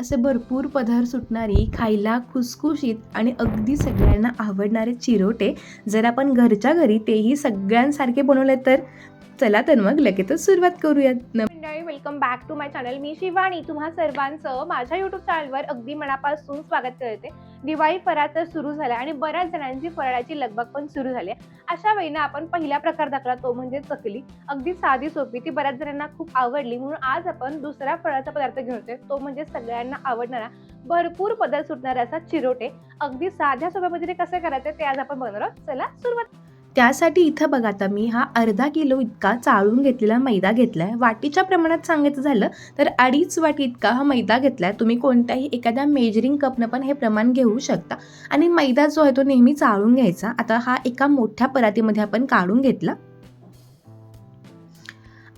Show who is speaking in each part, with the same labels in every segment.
Speaker 1: असे भरपूर पदार्थ सुटणारी खायला खुसखुशीत आणि अगदी सगळ्यांना आवडणारे चिरोटे जर आपण घरच्या घरी तेही सगळ्यांसारखे बनवले तर चला तर मग लगेचच सुरुवात करूयात.
Speaker 2: मंडळी welcome back to my channel मी शिवानी. तुम्हा सर्वांचं माझ्या युट्यूब चॅनलवर अगदी मनापासून स्वागत करते. दिवाळी फराळ तर सुरू झाला आणि बऱ्याच जणांची फराळाची लगबग पण सुरू झाली आहे. अशा वेळी ना आपण पहिला प्रकार दाखला तो म्हणजे चकली. अगदी साधी सोपी ती बऱ्याच जणांना खूप आवडली. म्हणून आज आपण दुसरा फळाचा पदार्थ घेऊन येतोय. तो म्हणजे सगळ्यांना आवडणारा भरपूर पदार्थ सुटणारा असा चिरोटे. अगदी साध्या सोप्या पद्धतीने कसे करायचे ते आज आपण बनवणार आहोत. चला सुरुवात.
Speaker 1: त्यासाठी इथं बघा आता मी हा अर्धा किलो इतका चाळून घेतलेला मैदा घेतला आहे वाटीच्या प्रमाणात सांगायचं झालं तर अडीच वाटी इतका हा मैदा घेतला आहे तुम्ही कोणत्याही एखाद्या मेजरिंग कपनं पण हे प्रमाण घेऊ शकता. आणि मैदा जो आहे तो नेहमी चाळून घ्यायचा. आता हा एका मोठ्या परातीमध्ये आपण काढून घेतला.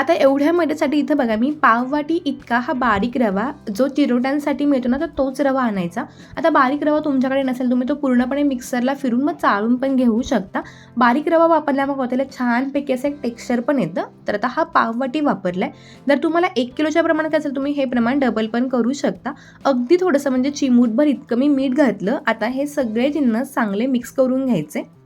Speaker 1: आता एवढ्या मैद्यासाठी इथं बघा मी पाववाटी इतका हा बारीक रवा जो चिरोट्यांसाठी मिळतो ना तर तोच रवा आणायचा. आता बारीक रवा तुमच्याकडे नसेल तुम्ही तो पूर्णपणे मिक्सरला फिरून मग चाळून पण घेऊ शकता. बारीक रवा वापरल्यामुळे त्याला छानपैकी असं एक टेक्स्चर पण येतं. तर आता हा पाववाटी वापरला आहे जर तुम्हाला एक किलोच्या प्रमाणात असेल तुम्ही हे प्रमाण डबल पण करू शकता. अगदी थोडंसं म्हणजे चिमूटभर इतकं मी मीठ घातलं. आता हे सगळे जिन्नस चांगले मिक्स करून घ्यायचे.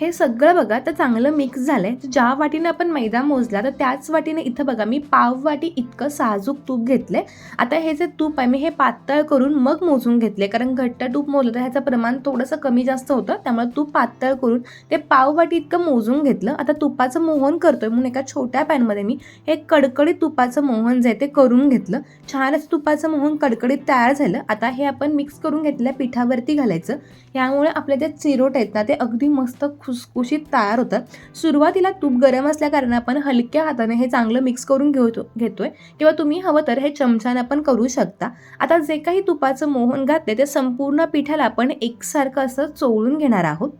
Speaker 1: हे सगळं बघा तर चांगलं मिक्स झालं आहे ज्या वाटीने आपण मैदा मोजला तर त्याच वाटीने इथं बघा मी पाव वाटी इतकं साजूक तूप घेतलं आहे आता हे जे तूप आहे मी हे पातळ करून मग मोजून घेतले कारण घट्ट तूप मोजलं तर ह्याचं प्रमाण थोडंसं कमी जास्त होतं. त्यामुळे तूप पातळ करून ते पाव वाटी इतकं मोजून घेतलं. आता तुपाचं मोहन करतोय. म्हणून एका छोट्या पॅनमध्ये मी हे कडकडीत तुपाचं मोहन जे आहे ते करून घेतलं. छानच तुपाचं मोहन कडकडीत तयार झालं. आता हे आपण मिक्स करून घेतलेल्या पिठावरती घालायचं. यामुळे आपले जे चिरोट आहेत ना ते अगदी मस्त खुसखुशीत तयार होतात. सुरुवातीला तूप गरम असल्याकारणे आपण हलक्या हाताने हे चांगलं मिक्स करून घेतो घेतोय. किंवा तुम्ही हवं तर हे चमच्यानं पण करू शकता. आता जे काही तुपाचं मोहन घातले ते संपूर्ण पिठाला आपण एकसारखं असं चोळून घेणार आहोत.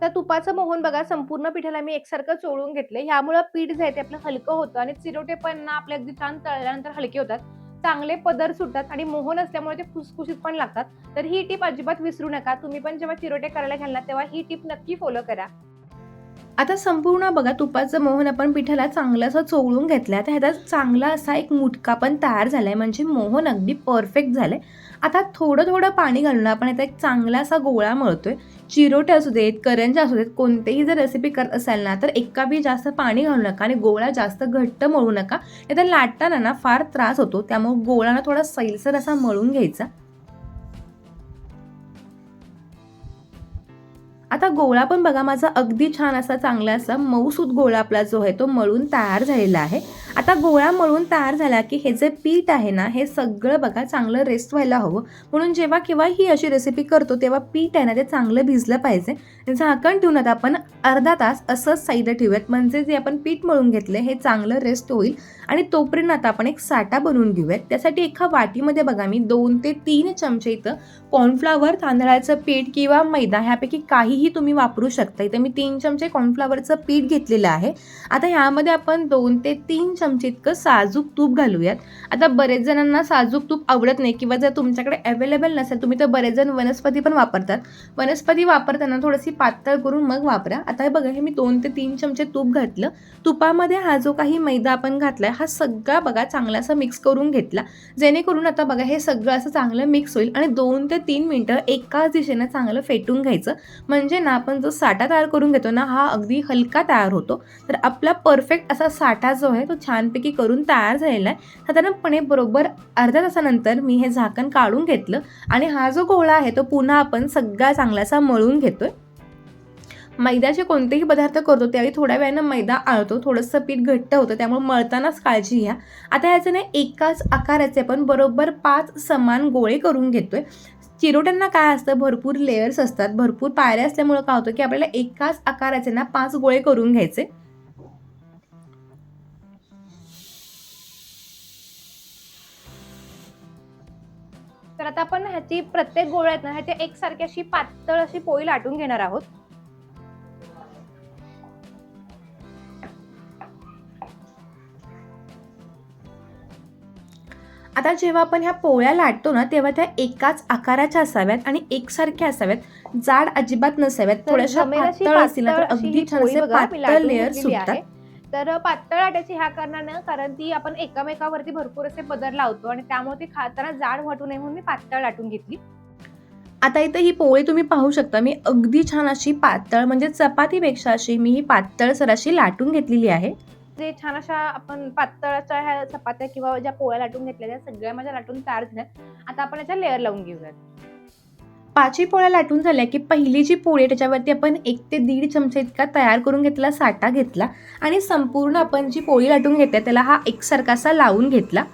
Speaker 2: तर तुपाचं मोहन बघा संपूर्ण पिठाला मी एकसारखं चोळून घेतले ह्यामुळं पीठ जे आहे ते आपलं हलकं होतं आणि चिरोटे पण ना आपले अगदी छान तळल्यानंतर हलके होतात. चांगले पदर सुटतात आणि मोहन असल्यामुळे ते फुसफुशीत पण लागतात. तर ही टीप अजिबात विसरू नका. तुम्ही पण जेव्हा चिरोटे करायला घालणार तेव्हा ही टीप नक्की फॉलो करा.
Speaker 1: आता संपूर्ण बघा तुपाचं मोहन आपण पिठाला चांगलं असं चोळून घेतलं तर ह्याचा चांगला असा एक मुटका पण तयार झाला आहे म्हणजे मोहन अगदी परफेक्ट झालं आहे आता थोडं थोडं पाणी घालून आपण आता एक चांगला असा गोळा मळतोय. चिरोटे असू देत करंजा असू देत कोणतेही जर रेसिपी करत असाल ना तर एका बी जास्त पाणी घालू नका आणि गोळा जास्त घट्ट मळू नका. नाही तर लाटताना ना फार त्रास होतो. त्यामुळे गोळा ना थोडा सैलसर असा मळून घ्यायचा. आता गोळा पण बघा माझा अगदी छान असा चांगला असा मऊसूद गोळा आपला जो आहे तो मळून तयार झालेला आहे. आता गोळा मळून तयार झाला की हे जे पीठ आहे ना हे सगळं बघा चांगलं रेस्ट व्हायला हवं. म्हणून जेव्हा केव्हा ही अशी रेसिपी करतो तेव्हा पीठ आहे ना ते चांगलं भिजलं पाहिजे. झाकण ठेवून आता आपण अर्धा तास असंच साईडला ठेवूयात. म्हणजे जे आपण पीठ मळून घेतलं हे चांगलं रेस्ट होईल. आणि तोपर्यंत आता आपण एक साठा बनवून घेऊयात. त्यासाठी एका वाटीमध्ये बघा मी दोन ते तीन चमचे इथं कॉर्नफ्लावर तांदळाचं पीठ किंवा मैदा ह्यापैकी काहीही तुम्ही वापरू शकता. इथं मी तीन चमचे कॉर्नफ्लावरचं पीठ घेतलेलं आहे. आता ह्यामध्ये आपण दोन ते तीन चमचे इतकं साजूक तूप घालूयात. आता बरेच जणांना साजूक तूप आवडत नाही किंवा जर तुमच्याकडे अवेलेबल नसेल तुम्ही तर बरेच जण वनस्पती पण वापरतात. वनस्पती वापरताना थोडीशी पातळ करून मग वापरा. आता हे बघा हे मी दोन ते तीन चमचे तूप घातलं. तुपामध्ये हा जो काही मैदा आपण घातला आहे हा सगळा बघा चांगला असा मिक्स करून घेतला. जेणेकरून आता बघा हे सगळं असं चांगलं मिक्स होईल आणि दोन ते तीन मिनटं एकाच दिशेनं चांगलं फेटून घ्यायचं. म्हणजे ना आपण जो साठा तयार करून घेतो ना हा अगदी हलका तयार होतो. तर आपला परफेक्ट असा साठा जो आहे तो छानपैकी करून तयार झालेला आहे. साधारणपणे बरोबर अर्ध्या तासानंतर मी हे झाकण काढून घेतलं आणि हा जो गोळा आहे तो पुन्हा आपण सगळा चांगलासा मळून घेतोय. मैद्याचे कोणतेही पदार्थ करतो त्यावेळी थोड्या वेळानं मैदा आळतो थोडंसं पीठ घट्ट होतं त्यामुळे मळतानाच काळजी घ्या. आता ह्याचं नाही एकाच आकाराचे आपण बरोबर पाच समान गोळे करून घेतोय. चिरोट्यांना काय असतं? भरपूर लेयर्स असतात. भरपूर पायऱ्या असल्यामुळं काय होतं की आपल्याला एकाच आकाराचे ना पाच गोळे करून घ्यायचे.
Speaker 2: तर आता आपण ह्याची प्रत्येक गोळ्यात ना ह्याची एकसारखी अशी पातळ अशी पोळी लाटून घेणार आहोत.
Speaker 1: आता जेव्हा आपण ह्या पोळ्या लाटतो ना तेव्हा त्या एकाच आकाराच्या असाव्यात आणि एकसारख्या असाव्यात. जाड अजिबात नसाव्यात. थोड्याशा पातळ असतील तर
Speaker 2: पातळ
Speaker 1: अगदी पातळ लेअर सुटतात.
Speaker 2: तर पातळ लाटायची ह्या कारणानं कारण ती आपण एकामेकावरती भरपूर असे पदर लावतो आणि त्यामुळे ती खाताना जाड वाटू नये म्हणून मी पातळ लाटून घेतली.
Speaker 1: आता इथं ही पोळी तुम्ही पाहू शकता मी अगदी छान अशी पातळ म्हणजे चपातीपेक्षा अशी मी ही पातळसर अशी लाटून घेतलेली आहे.
Speaker 2: जे छान अशा आपण पातळाच्या ह्या चपात्या किंवा ज्या पोळ्या लाटून घेतल्या त्या सगळ्या माझ्या लाटून तयार झाल्या. आता आपण याच्या लेअर लावून घेऊयात.
Speaker 1: पाचवी पोळ्या लाटून झाल्या की पहिली जी पोळी आहे त्याच्यावरती आपण एक ते दीड चमचे इतका तयार करून घेतला साठा घेतला आणि संपूर्ण आपण जी पोळी लाटून घेतल्या त्याला हा एकसारखा असा लावून घेतला.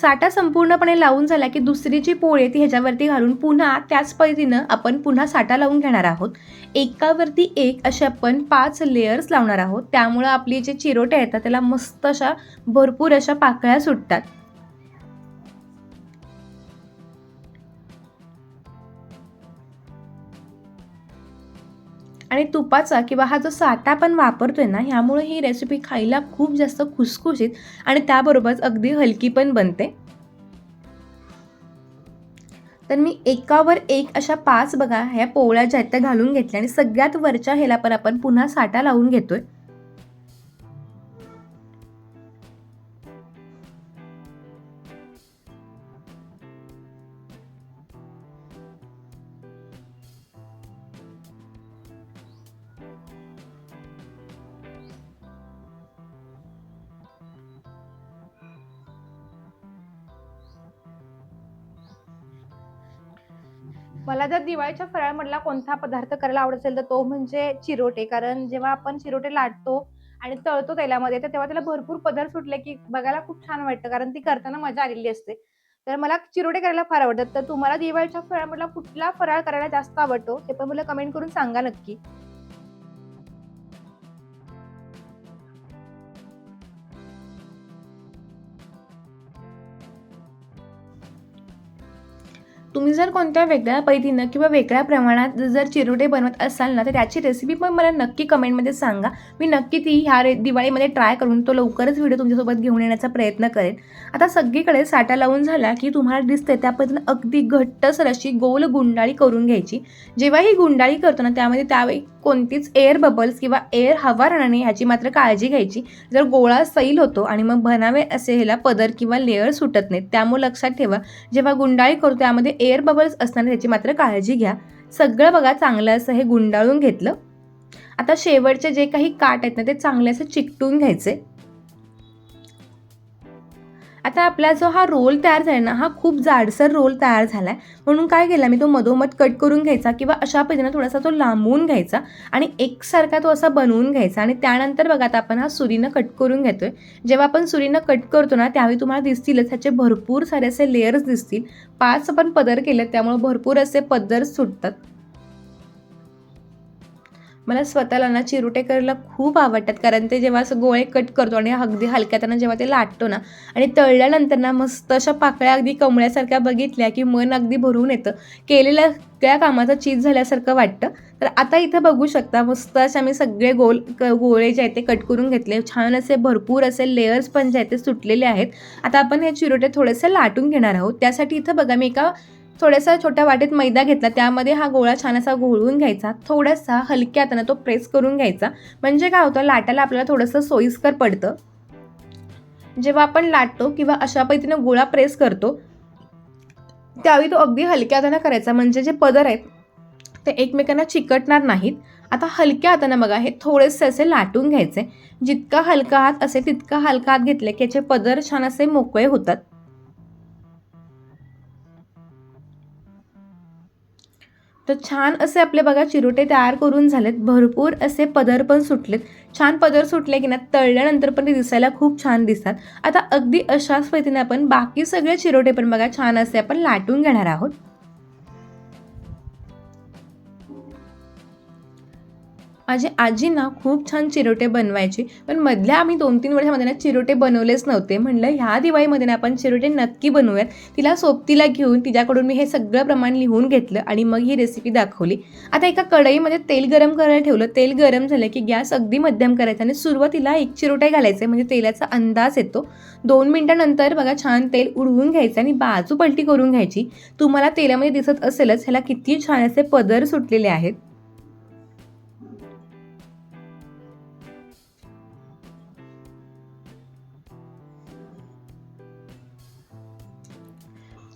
Speaker 1: साठा संपूर्णपणे लावून झाला की दुसरी जी पोळी आहे ती ह्याच्यावरती घालून पुन्हा त्याच पद्धतीनं आपण पुन्हा साठा लावून घेणार आहोत. एकावरती एक असे आपण पाच लेयर्स लावणार आहोत. त्यामुळं आपली जे चिरोट्या येतात त्याला मस्त अशा भरपूर अशा पाकळ्या सुटतात. आणि तुपाचा किंवा हा जो साठा आपण वापरतोय ना ह्यामुळे ही रेसिपी खायला खूप जास्त खुसखुशीत आणि त्याबरोबरच अगदी हलकी पण बनते. तर मी एकावर एक अशा पाच बघा ह्या पोळ्या ज्या आहेत त्या घालून घेतल्या आणि सगळ्यात वरच्या ह्याला पण आपण पुन्हा साठा लावून घेतोय.
Speaker 2: मला जर दिवाळीच्या फराळमधला कोणता पदार्थ करायला आवडत असेल तर तो म्हणजे चिरोटे. कारण जेव्हा आपण चिरोटे लाटतो आणि तळतो तेलामध्ये तर तेव्हा त्याला भरपूर पदार्थ सुटले की बघायला खूप छान वाटतं. कारण ती करताना मजा आलेली असते. तर मला चिरोटे करायला फार आवडतात. तर तुम्हाला दिवाळीच्या फराळमधला कुठला फराळ करायला जास्त आवडतो ते पण मला कमेंट करून सांगा नक्की.
Speaker 1: तुम्ही जर कोणत्या वेगळ्या पद्धतीनं किंवा वेगळ्या प्रमाणात जर चिरोटे बनवत असाल ना तर त्याची रेसिपी पण मला नक्की कमेंटमध्ये सांगा. मी नक्की ती ह्या रे दिवाळीमध्ये ट्राय करून तो लवकरच व्हिडिओ तुमच्यासोबत घेऊन येण्याचा प्रयत्न करेन. आता सगळीकडे साठा लावून झाला की तुम्हाला दिसते त्या पद्धतीनं अगदी घट्टसर अशी गोल गुंडाळी करून घ्यायची. जेव्हा ही गुंडाळी करतो ना त्यामध्ये त्यावेळी कोणतीच एअर बबल्स किंवा एअर हवा राहणार नाही ह्याची मात्र काळजी घ्यायची. जर गोळा सैल होतो आणि मग बनावे असे ह्याला पदर किंवा लेअर सुटत नाहीत त्यामुळे लक्षात ठेवा जेव्हा गुंडाळी करतो त्यामध्ये एअर बबल्स असताना त्याची मात्र काळजी घ्या. सगळं बघा चांगलं असं हे गुंडाळून घेतलं. आता शेवटचे जे काही काट आहेत ना ते चांगले असं चिकटून घ्यायचे. आता आपला जो हा रोल तयार झाला ना हा खूप जाडसर रोल तयार झाला आहे म्हणून काय केला मी तो मधोमध कट करून घ्यायचा किंवा अशा पद्धतीनं थोडासा तो लांबवून घ्यायचा आणि एकसारखा तो असा बनवून घ्यायचा. आणि त्यानंतर बघा आता आपण हा सुरीनं कट करून घेतोय. जेव्हा आपण सुरीनं कट करतो ना त्यावेळी तुम्हाला दिसतीलच ह्याचे भरपूर सारे असे लेयर्स दिसतील. पाच आपण पदर केले त्यामुळे भरपूर असे पदर सुटतात. मला स्वतःला ना चिरोटे करायला खूप आवडतात. कारण ते जेव्हा असं गोळे कट करतो आणि अगदी त्यांना जेव्हा ते लाटतो ना आणि तळल्यानंतर ना मस्त अशा पाकळ्या अगदी कमळ्यासारख्या बघितल्या की मन अगदी भरून येतं. केलेल्या त्या कामाचं चीज झाल्यासारखं वाटतं. तर आता इथं बघू शकता मस्त असे आम्ही सगळे गोल क- गोळे जे आहेत ते कट करून घेतले. छान असे भरपूर असे लेयर्स पण जे आहेत ते सुटलेले आहेत. आता आपण हे चिरोटे थोडेसे लाटून घेणार आहोत. त्यासाठी इथं बघा मी एका थोड्यासा छोट्या वाटेत मैदा घेतला. त्यामध्ये हा गोळा छान असा घोळवून घ्यायचा. थोडासा हलक्या हाताने तो प्रेस करून घ्यायचा. म्हणजे काय होतं लाटायला आपल्याला थोडंसं सोयीस्कर पडतं. जेव्हा आपण लाटतो किंवा अशा पद्धतीनं गोळा प्रेस करतो त्यावेळी तो अगदी हलक्या हाताने करायचा. म्हणजे जे पदर आहेत ते एकमेकांना चिकटणार नाहीत. आता हलक्या हाताने बघा हे थोडेसे असे लाटून घ्यायचे. जितका हलका हात असेल तितका हलका हात घेतले की याचे पदर छान असे मोकळे होतात. तर छान असे आपले बघा चिरोटे तयार करून झालेत. भरपूर असे पदर पण सुटलेत. छान पदर सुटले की ना तळल्यानंतर पण ते दिसायला खूप छान दिसतात. आता अगदी अशाच पद्धतीने आपण बाकी सगळे चिरोटे पण बघा छान असे आपण लाटून घेणार आहोत. माझी आजी ना खूप छान चिरोटे बनवायची. पण मधल्या आम्ही दोन तीन वर्षामध्ये ना चिरोटे बनवलेच नव्हते. म्हणलं ह्या दिवाळीमध्ये ना आपण चिरोटे नक्की बनवूयात. तिला सोबतीला घेऊन तिच्याकडून मी हे सगळं प्रमाण लिहून घेतलं आणि मग ही रेसिपी दाखवली. आता एका कढईमध्ये तेल गरम करायला ठेवलं. तेल गरम झालं की गॅस अगदी मध्यम करायचा आणि सुरुवातीला एक चिरोटे घालायचे. म्हणजे तेलाचा अंदाज येतो. दोन मिनटानंतर बघा छान तेल उडवून घ्यायचं आणि बाजू पलटी करून घ्यायची. तुम्हाला तेलामध्ये दिसत असेलच ह्याला किती छान असे पदर सुटलेले आहेत.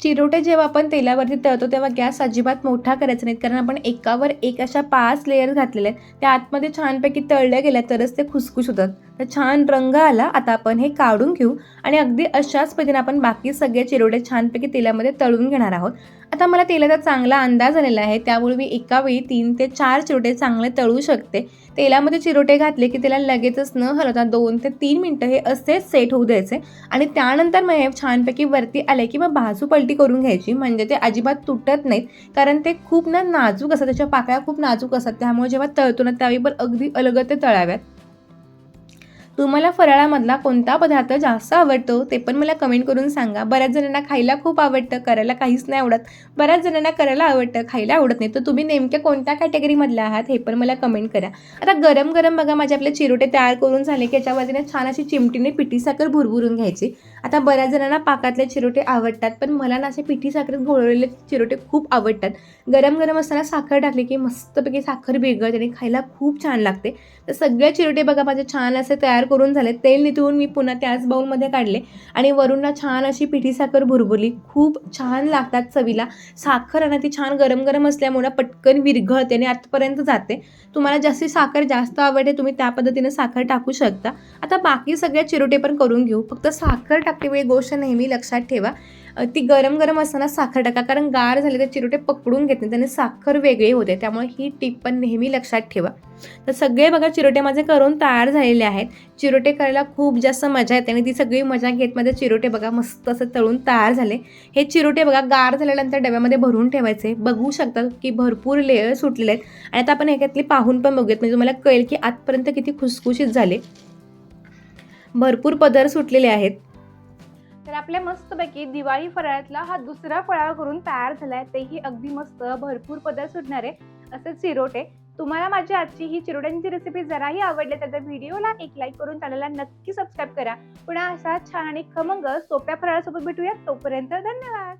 Speaker 1: चिरोटे जेव्हा आपण तेलावरती तळतो तेव्हा गॅस अजिबात मोठा करायचा नाहीत कारण आपण एकावर एक अशा पाच लेयर घातलेले आहेत. त्या आतमध्ये छानपैकी तळल्या गेल्या तरच ते खुसखुस होतात. तर छान रंग आला. आता आपण हे काढून घेऊ. आणि अगदी अशाच पद्धतीने आपण बाकी सगळे चिरोटे छानपैकी तेलामध्ये तळून घेणार आहोत. आता मला तेलाचा चांगला अंदाज आलेला आहे. त्यामुळे मी एका वेळी तीन ते चार चिरोटे चांगले तळू शकते. तेलामध्ये चिरोटे घातले की त्याला लगेचच न हलवता दोन ते तीन मिनटं हे असेच सेट होऊ द्यायचे. आणि त्यानंतर मग हे छानपैकी वरती आले की मग बाजू पलटी करून घ्यायची. म्हणजे ते अजिबात तुटत नाहीत. कारण ते खूप ना नाजूक असतात. त्याच्या पाकळ्या खूप नाजूक असतात. त्यामुळे जेव्हा तळतो ना त्यावेळी पण अगदी अलगत ते तळाव्यात. तुम्हाला फराळामधला कोणता पदार्थ जास्त आवडतो ते पण मला कमेंट करून सांगा. बऱ्याच जणांना खायला खूप आवडतं करायला काहीच नाही आवडत. बऱ्याच जणांना करायला आवडतं खायला आवडत नाही. तर तुम्ही नेमक्या कोणत्या कॅटेगरीमधले आहात हे पण मला कमेंट करा. आता गरम गरम बघा माझे आपले चिरोटे तयार करून झाले की याच्यावरती ना छान अशी चिमटीने पिठी साखर भुरभुरून घ्यायची. आता बऱ्याच जणांना पाकातले चिरोटे आवडतात पण मला ना असे पिठी साखरेत घोळवलेले चिरोटे खूप आवडतात. गरम गरम असताना साखर टाकली की मस्तपैकी साखर बिघडते आणि खायला खूप छान लागते. तर सगळे चिरोटे बघा माझे छान असे तयार करून झाले. तेल निथळून मी पुन्हा त्याच बाऊलमध्ये काढले. आणि वरून ना छान अशी पिठी साखर भुरभुरली. खूप छान लागतात चवीला. साखर आणि ती छान गरम गरम असल्यामुळे पटकन विरघळते आणि आतपर्यंत जाते. तुम्हाला जास्ती साखर जास्त आवडते तुम्ही त्या पद्धतीने साखर टाकू शकता. आता बाकी सगळ्या चिरोटे पण करून घेऊ. फक्त साखर टाकते वेळी गोष्ट नेहमी लक्षात ठेवा. ती गरम गरम असताना साखर टाका कारण गार झाले तर चिरोटे पकडून घेत नाही त्याने साखर वेगळी होते त्यामुळे ही टीप पण नेहमी लक्षात ठेवा. तर सगळे बघा चिरोटे माझे करून तयार झालेले आहेत. चिरोटे करायला खूप जास्त मजा येते आणि ती सगळी मजा घेत माझे चिरोटे बघा मस्त असं तळून तयार झाले. हे चिरोटे बघा गार झाल्यानंतर डब्यामध्ये भरून ठेवायचे. बघू शकता की भरपूर लेयर सुटलेले आहेत. आणि आता आपण ह्याच्यातली पाहून पण बघूयात. म्हणजे तुम्हाला कळेल की आजपर्यंत किती खुसखुशीत झाले. भरपूर पदर सुटलेले आहेत.
Speaker 2: तर आपल्या मस्तपैकी दिवाळी फराळातला हा दुसरा फराळ करून तयार झालाय. तेही अगदी मस्त भरपूर पदार्थ सुटणारे असे चिरोटे. तुम्हाला माझी आजची ही चिरोट्यांची रेसिपी जराही आवडली तर त्या व्हिडिओला एक लाईक करून चॅनलला नक्की सबस्क्राईब करा. पुन्हा असा छान आणि खमंग सोप्या फराळासोबत भेटूया. तोपर्यंत धन्यवाद!